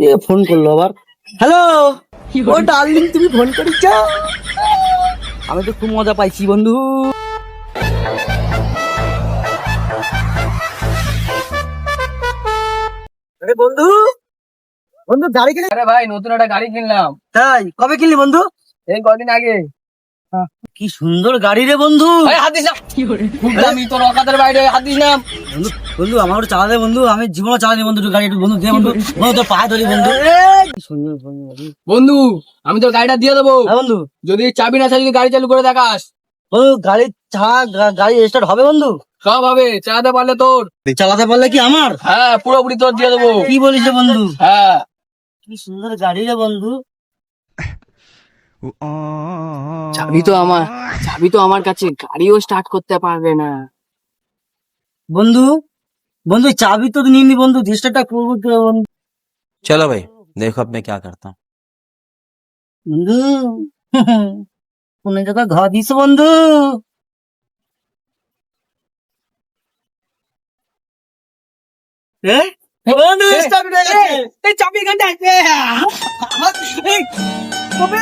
এ phone করল আবার। Hello ও ডার্লিং তুমি ফোন করেছ? আমি তো খুব মজা পাইছি বন্ধু। আরে বন্ধু। বন্ধু গাড়ি কিনে আরে ভাই নতুন একটা গাড়ি কিনলাম। তাই? কবে কিনলি বন্ধু? এই কদিন আগে। কি সুন্দর গাড়ি রে বন্ধু। এই হাত দিস না। আমি তোর অকাতের বাইরে হাত দিস না। বন্ধু বন্ধু আমার চালাতে বন্ধু আমি জীবনে চালানি বন্ধু গাড়ি একটু বন্ধু দে বন্ধু। বন্ধু তোর পায়ে ধরি বন্ধু। সুন্দর বন্ধু আমি তোর গাড়িটা দিয়ে দেবো। হ্যাঁ বন্ধু। যদি চাবি না চালিয়ে গাড়ি চালু করে দেখাস। বন্ধু গাড়ি চা গাড়ি স্টার্ট হবে বন্ধু? সব হবে চালাতে পারলে তোর। চালাতে পারলে কি আমার? হ্যাঁ পুরোপুরি তোর দিয়ে দেবো। কি বলিস বন্ধু? হ্যাঁ। কি সুন্দর গাড়ি রে বন্ধু। চাবি তো আমার চাবি তো আমার কাছে গাড়িও স্টার্ট করতে পারবে না বন্ধু বন্ধু চাবি তো নিয়ে নি বন্ধু স্টার্টটা করবো কি করে বন্ধু चलो भाई देखो अब मैं क्या करता हूँ বন্ধু ফোনে যখন ঘর দিস বন্ধু এ? বন্ধু start হয়ে গেছে। এই চাবি এখানটা কবে? কবে?